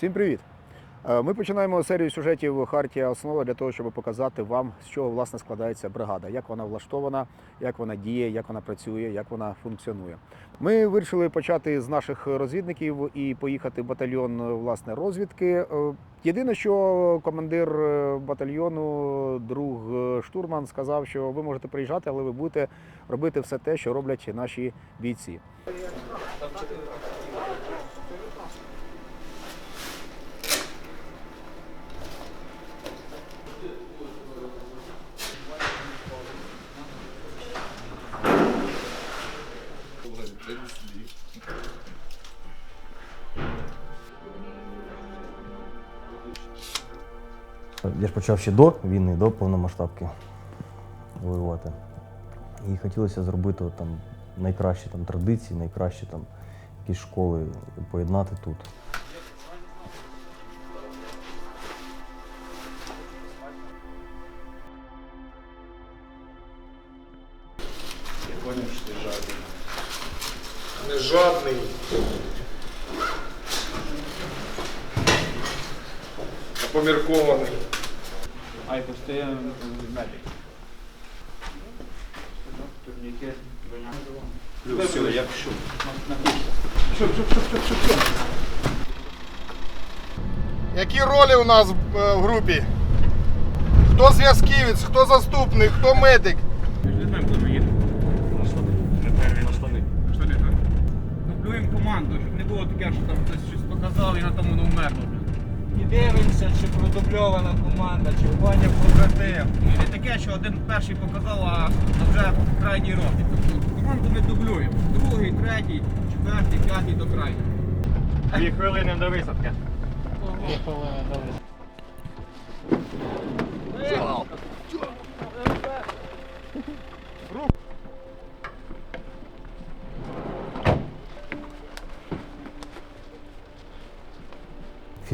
Всім привіт! Е, Ми починаємо серію сюжетів Хартія Основа для того, щоб показати вам, з чого власне складається бригада, як вона влаштована, як вона діє, як вона працює, як вона функціонує. Ми вирішили почати з наших розвідників і поїхати в батальйон власне розвідки. Е, Єдине, що командир е, батальйону, друг штурман, сказав, що ви можете приїжджати, але ви будете робити все те, що роблять наші бійці. Я ж почав ще до війни, до повномасштабки воювати. І хотілося зробити там, найкращі там, традиції, найкращі там, якісь школи поєднати тут. Не жадний. А поміркований. Ай, постає медик. Турнікет, броня. Все, я пішов. Які ролі у нас е, в групі? Хто зв'язківець, хто заступник, хто медик? Не знаємо, куди ми їдемо. На штани. Не перші на штани. Штани, так? Дублюємо команду, щоб не було таке, що там хтось щось показав і на тому не вмерло. І дивимося, чи продубльована команда, чи Ваня побратим. І не таке, що один перший показав, а вже крайній робить. Тобто команду ми дублюємо. Другий, третій, четвертий, п'ятий до крайнього. Дві хвилини до висадки.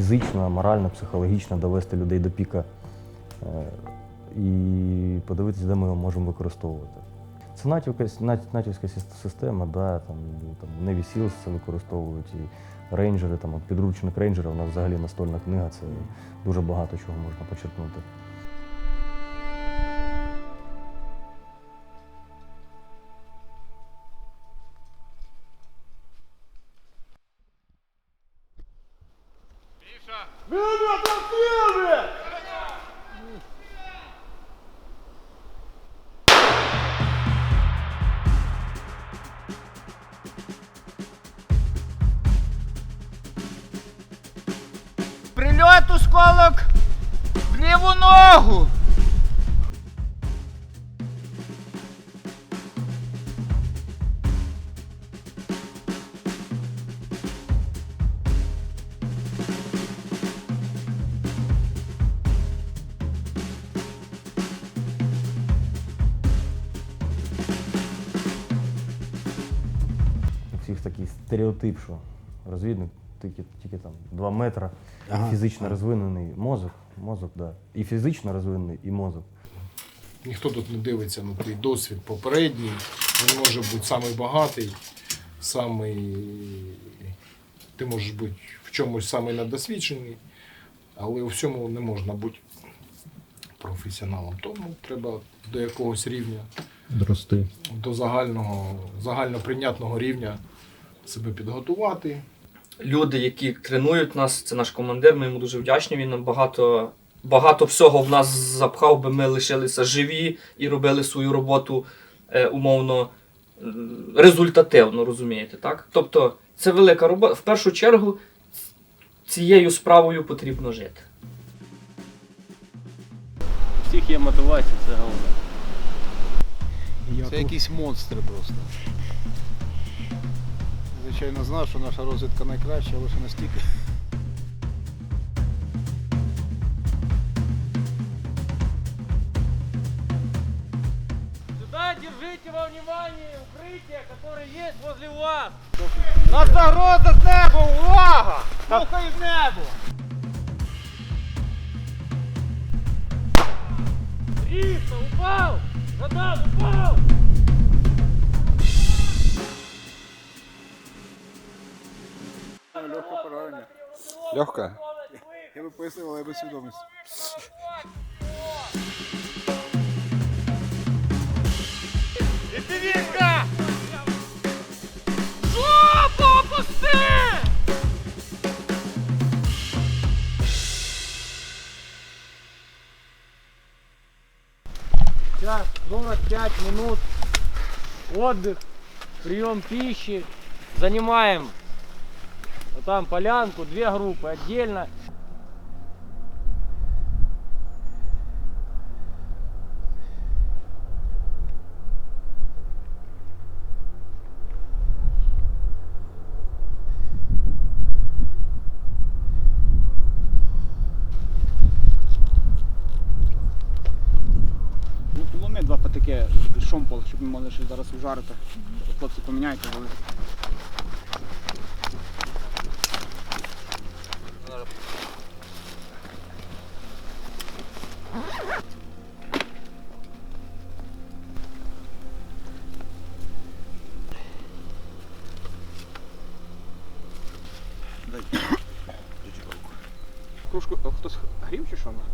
Фізично, морально, психологічно довести людей до піка е, і подивитися, де ми його можемо використовувати. Це натівська, натівська система, да, там, там Navy Seals це використовують, і рейнджери, там, підручник рейнджера, у нас взагалі настольна книга, це дуже багато чого можна почерпнути. Осколок в ліву ногу. Всіх такий стереотип, що розвідник тільки, тільки там 2 метри, фізично розвинений мозок, мозок, да. І фізично розвинений, і мозок. Ніхто тут не дивиться на твій досвід попередній. Він може бути самий багатий, самий. Ти можеш бути в чомусь самий недосвідчений, але у всьому не можна бути професіоналом. Тому треба до якогось рівня, Зрости. до загального, загальноприйнятного рівня себе підготувати. Люди, які тренують нас, це наш командир. Ми йому дуже вдячні. Він нам багато, багато всього в нас запхав, би ми лишилися живі і робили свою роботу е, умовно е, результативно, розумієте, так? Тобто це велика робота. В першу чергу цією справою потрібно жити. У всіх є мотивація, це головне. Це якісь монстри просто. Звичайно, знав, що наша розвідка найкраща, але ще настільки. Сюда держите во внимание укрытие, которое есть возле вас. На загроза з неба, увага! Слухай в небо! Ріса, упав! Радар, упав! Легке поранення. Легка? Я би пояснив, але без свідомості. І підвізка! Жопу опусти! Сейчас 45 минут отдых, прием пищи. Занимаем вот там полянку, две группы отдельно. Два патики шомпол, щоб ми могли щось зараз ужарити. Хлопці поміняйте, але. Кружку а хтось грів чи що? Ну,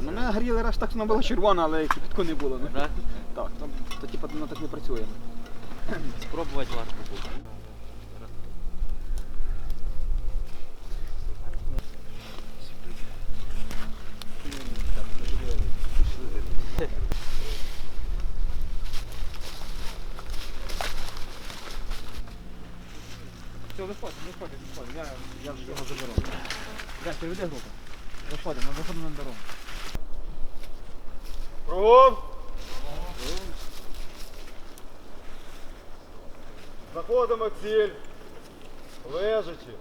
мене гріли раз так, вона була червона, але кипятку не було. Ну. Так, то, то типу воно так не працює. Спробувати варто буде. Все, виходимо, виходимо, виходимо. Я, я його заберу. Веди групу. Виходимо, виходимо на дорогу. Кругом! Заходимо ціль. Лежачи.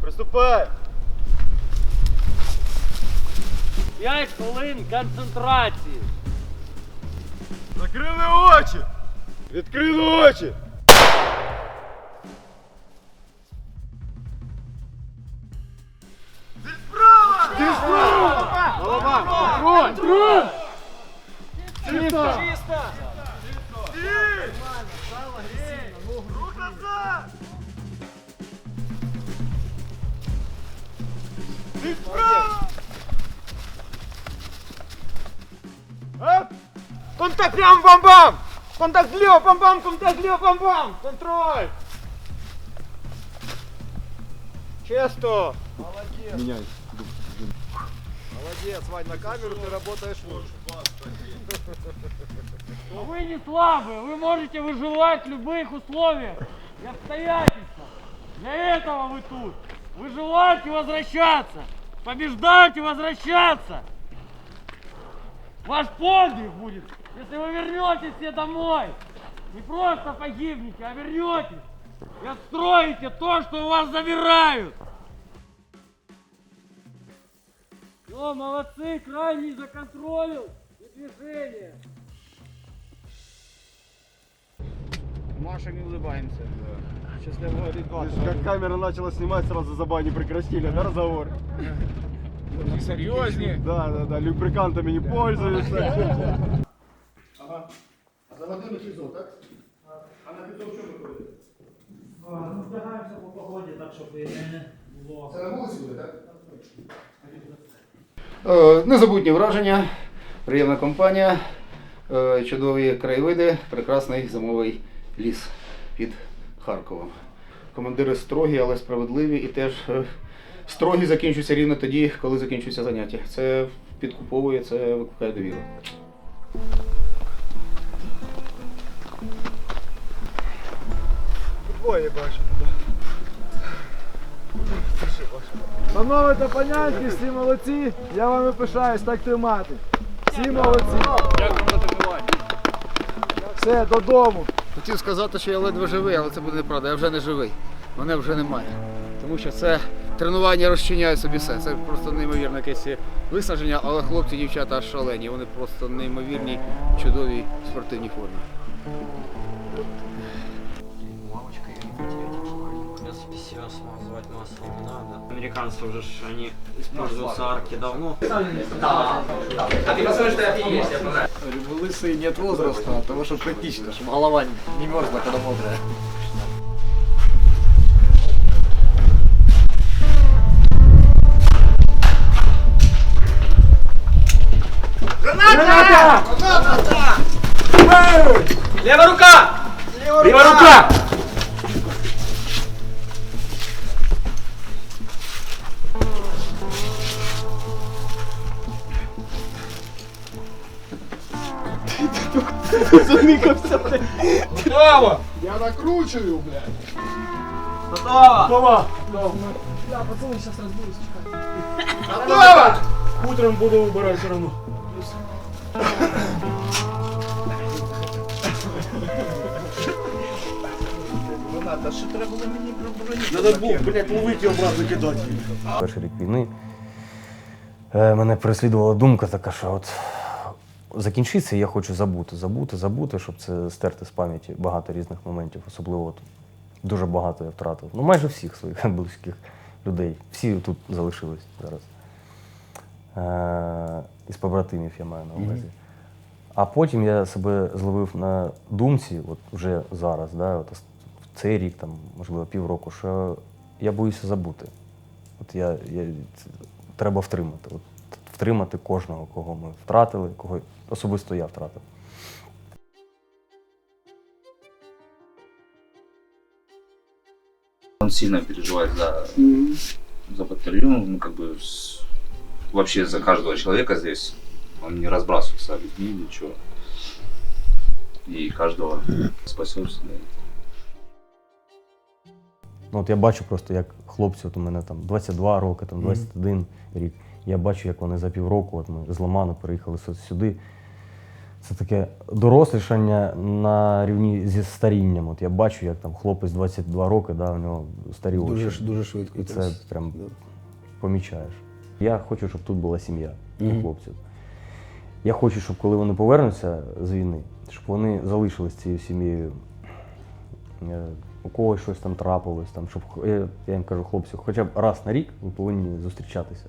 Приступай! 5 хвилин концентрації. Закрили очі! Відкрили очі! Контакт прямо бам-бам! Контакт вліво, бам-бам, контакт вліво, бам-бам! Контроль! Чисто! Меняй. Молодец, Вань, на камеру ты работаешь лучше. Вы не слабые, вы можете выживать в любых условиях и обстоятельствах. Для этого вы тут. Выживать и возвращаться. Побеждать и возвращаться. Ваш подвиг будет, если вы вернетесь все домой. Не просто погибнете, а вернетесь и отстроите то, что у вас забирают. Все, молодцы, крайний законтролил и движение. Машем и улыбаемся. Счастливого ребята. Как камера начала снимать, сразу за не прекратили, да, разговор? Серьезнее. Да, да, да, любрикантами не пользуются. А заводили фізо, так? А на фізо в чому ходите? Ну, вдягаємося по погоді, так, щоб не було. Це на вулиці буде, так? Е, Незабутні враження, приємна компанія, е, чудові краєвиди, прекрасний зимовий ліс під Харковом. Командири строгі, але справедливі і теж е, строгі закінчуються рівно тоді, коли закінчуються заняття. Це підкуповує, це викликає довіру. Двоє бачимо. Панове та панянки, всі молодці, я вами пишаюсь, так тримати. Всі молодці. Дякую за тренування. Все, додому. Хотів сказати, що я ледве живий, але це буде неправда. Я вже не живий. Мене вже немає. Тому що це тренування розчиняє собі все. Це просто неймовірне якесь виснаження, але хлопці, дівчата шалені. Вони просто неймовірні, чудові спортивні формі. себя смазывать маслом не надо. Американцы уже ж, они используются арки давно. Да. А ты посмотри, что я есть, я понравилось. Рыбы лысые нет возраста, от того, что критично, чтобы голова не мерзла, когда мокрая. Граната! Граната! Левая рука! Левая рука! Готово! Я накручую, блядь. Готово! Готово! Утром буду выбирать все равно. Надо було, блядь, ловити і обратно кидати. Перший рік війни е, мене переслідувала думка така, що от закінчиться, я хочу забути, забути, забути, щоб це стерти з пам'яті багато різних моментів, особливо от, дуже багато я втратив. Ну, майже всіх своїх близьких людей. Всі тут залишились зараз. Е, із побратимів я маю на увазі. А потім я себе зловив на думці, от вже зараз, да, от ос- цей рік, там, можливо, півроку, що я боюся забути. От я, я, треба втримати. От, втримати кожного, кого ми втратили, кого особисто я втратив. Он сильно переживает за, за батальон, ну, как бы с- вообще за каждого человека здесь. Он не разбрасывается людьми, ничего. И каждого всегда. Ну, от я бачу просто, як хлопці, от у мене там 22 роки, там 21 рік. Я бачу, як вони за півроку, от ми з Ломану переїхали сюди. Це таке дорослішання на рівні зі старінням. От я бачу, як там хлопець 22 роки, да, у нього старі очі. Дуже, дуже швидко. І це прям помічаєш. Я хочу, щоб тут була сім'я у Мгм. хлопців. Я хочу, щоб коли вони повернуться з війни, щоб вони залишились цією сім'єю. Е, У когось щось там трапилось, там, щоб я, я їм кажу, хлопці, хоча б раз на рік ви повинні зустрічатися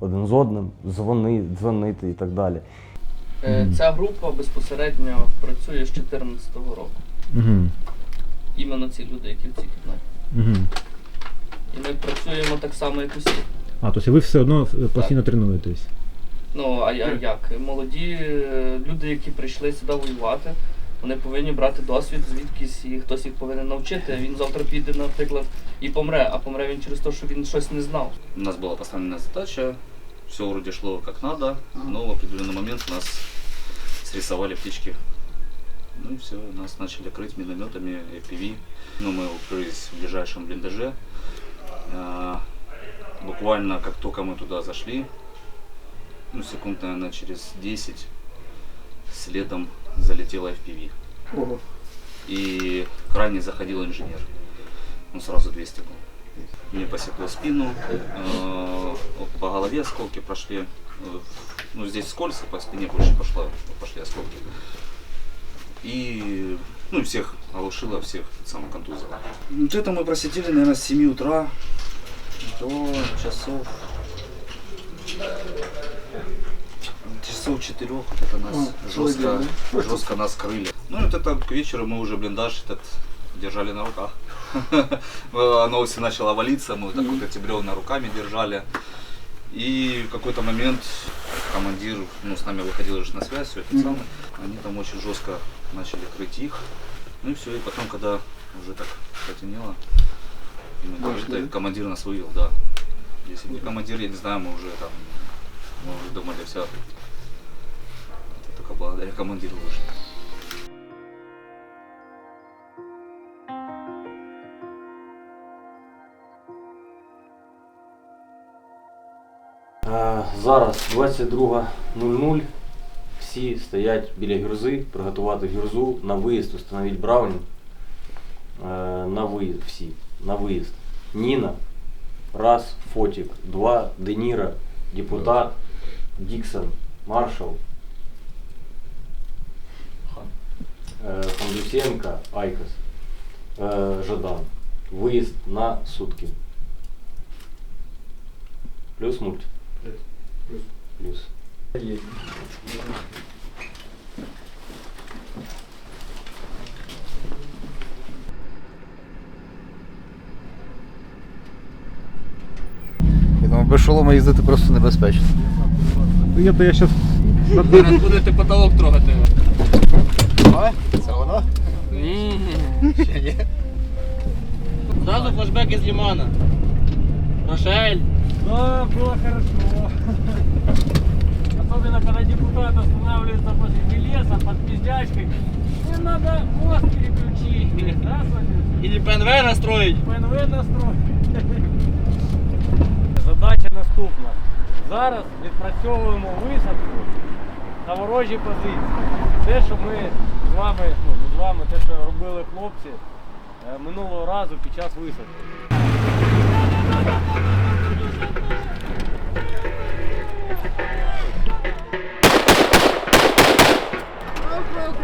один з одним, дзвони, дзвонити і так далі. Е, Ця група безпосередньо працює з 2014 року. Угу. Іменно ці люди, які в цій кімнаті. Угу. І ми працюємо так само, як усі. А, тобто ви все одно постійно тренуєтесь? Ну, а я як? Молоді е, люди, які прийшли сюди воювати, вони повинні брати досвід звідкись і хтось їх повинен навчити. Він завтра піде, наприклад, і помре, а помре він через те, що він щось не знав. У нас была поставлена задача, все вроде шло как надо, но в определенный момент нас срисовали птички. Ну и все, нас начали крыть минометами FPV. Но мы укрылись в ближайшем блиндаже. А, Буквально как только мы туда зашли, ну секунд, наверное, через 10, следом залетела FPV. И крайне заходил инженер. Он сразу 200 был. Мне посекло спину, э, по голове осколки прошли. Э, Ну, здесь скользко, по спине больше пошло, пошли осколки. И ну, всех оглушило, всех самых контузило. Вот это мы просидели, наверное, с 7 утра до часов часов четырех вот это нас жестко, жестко нас крыли. Ну и вот это к вечеру мы уже блиндаж этот держали на руках. Оно все начало валиться, мы так вот эти бревна руками держали. И в какой-то момент командир, ну, с нами выходил же на связь, все это самое. Они там очень жестко начали крыть их. Ну и все, и потом, когда уже так потемнело, «Да, командир нас вывел, да. Если не командир, я не знаю, мы уже там, мы уже думали, все. Это только благодаря командиру вышли. Е, Зараз 22.00. Всі стоять біля гюрзи, приготувати гюрзу на виїзд, установіть браунінг. Е, На виїзд всі. На виїзд. Ніна. Раз, Фотік. Два, Деніра, депутат, Діксон, маршал. Е, Фандусенко, Айкос. Е, Жадан. Виїзд на сутки. Плюс мульт. Плюс. Плюс. Я думаю, без шолома їздити просто небезпечно. Я, я зараз Зараз будете потолок трогати. Це воно? Сразу флешбэк из Лимана. Рошель. Да, было хорошо. Особенно, когда депутат останавливается посреди леса под пиздячкой. Им надо мост переключить. Да, Владимир? Или ПНВ настроить. ПНВ настроїть. Задача наступна. Зараз відпрацьовуємо висадку на ворожі позиції. Те, що ми вами, ну не з вами, те, що робили хлопці е, минулого разу під час висадки.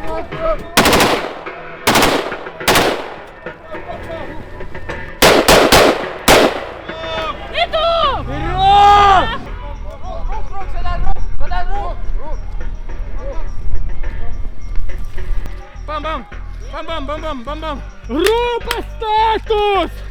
Вперед! Бам-бам, бам-бам, бам-бам! Група статус!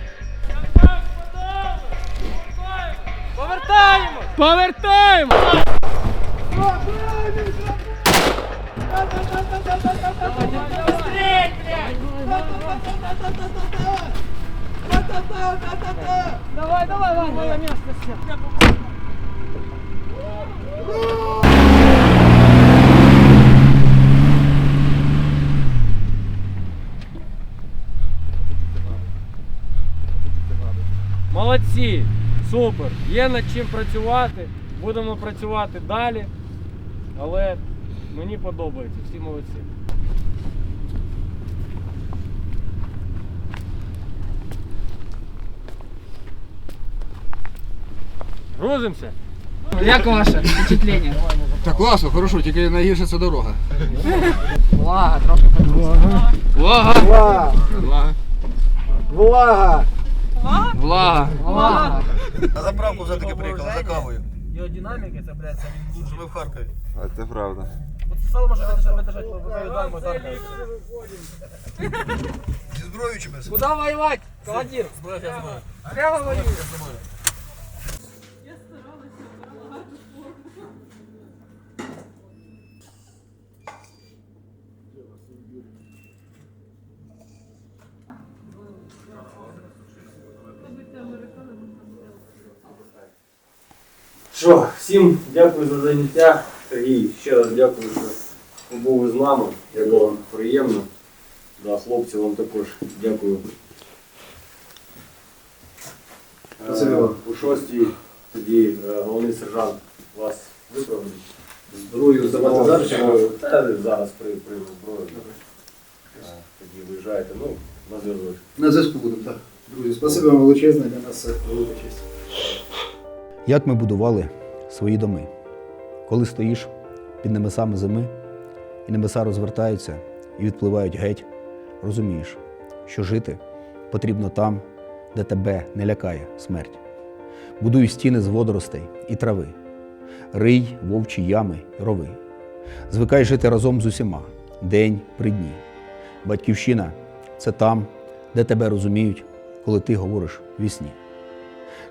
Супер! Є над чим працювати, будемо працювати далі, але мені подобається, всі молодці. Грузимося! Як ваше впечатлення? Так класно, хорошо, тільки найгірше це дорога. Влага, трохи Влага! Влага! Влага! Влага! Влага! На заправку все-таки приїхали за кавою. Його динаміки, це, блядь, це він Ми в Харкові. А це правда. Сало може видержати, видержати, видержати, видержати. Зі зброєю чи без? Куда воевать, командир? Прямо воюй. Що, всім дякую за заняття. Сергій, ще раз дякую, що ви були з нами. Як було приємно. Да, хлопці, вам також дякую. Е, У шостій тоді е, головний сержант вас виправить. Зброю Давати зараз чи Зброю. Та зараз при, при зброю. Е, Тоді виїжджаєте, ну, на зв'язок. На зв'язку будемо, так. Друзі, спасибі вам величезне, для нас це велика честь. Як ми будували свої доми. Коли стоїш під небесами зими, і небеса розвертаються і відпливають геть, розумієш, що жити потрібно там, де тебе не лякає смерть. Будуй стіни з водоростей і трави, рий вовчі ями рови. Звикай жити разом з усіма, день при дні. Батьківщина це там, де тебе розуміють, коли ти говориш вісні.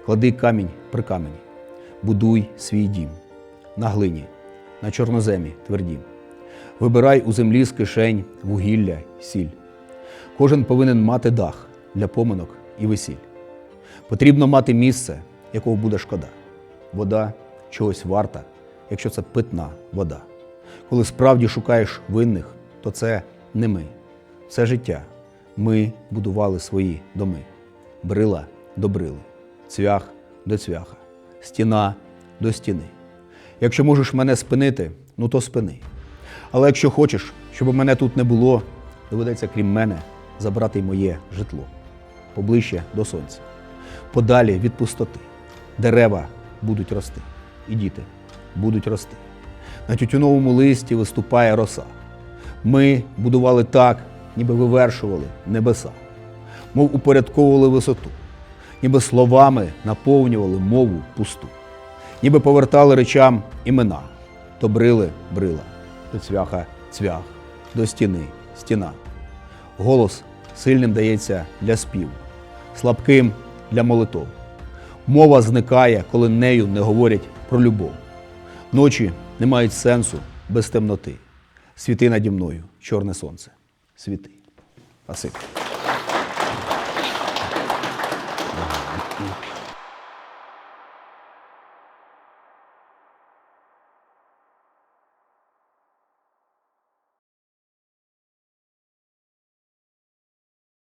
Клади камінь при камені, будуй свій дім на глині, на чорноземі твердім. Вибирай у землі з кишень вугілля сіль. Кожен повинен мати дах для поминок і весіль. Потрібно мати місце, якого буде шкода. Вода чогось варта, якщо це питна вода. Коли справді шукаєш винних, то це не ми. Все життя ми будували свої доми. Брила до брили, цвях до цвяха, стіна до стіни. Якщо можеш мене спинити, ну то спини. Але якщо хочеш, щоб мене тут не було, доведеться, крім мене, забрати й моє житло поближче до сонця, подалі від пустоти. Дерева будуть рости, і діти будуть рости. На тютюновому листі виступає роса. Ми будували так, ніби вивершували небеса, мов упорядковували висоту, ніби словами наповнювали мову пусту, ніби повертали речам імена, то брили брила, до цвяха цвях, до стіни стіна. Голос сильним дається для співу, слабким для молитов. Мова зникає, коли нею не говорять про любов. Ночі не мають сенсу без темноти. Світи наді мною, чорне сонце. світи. Спасибі.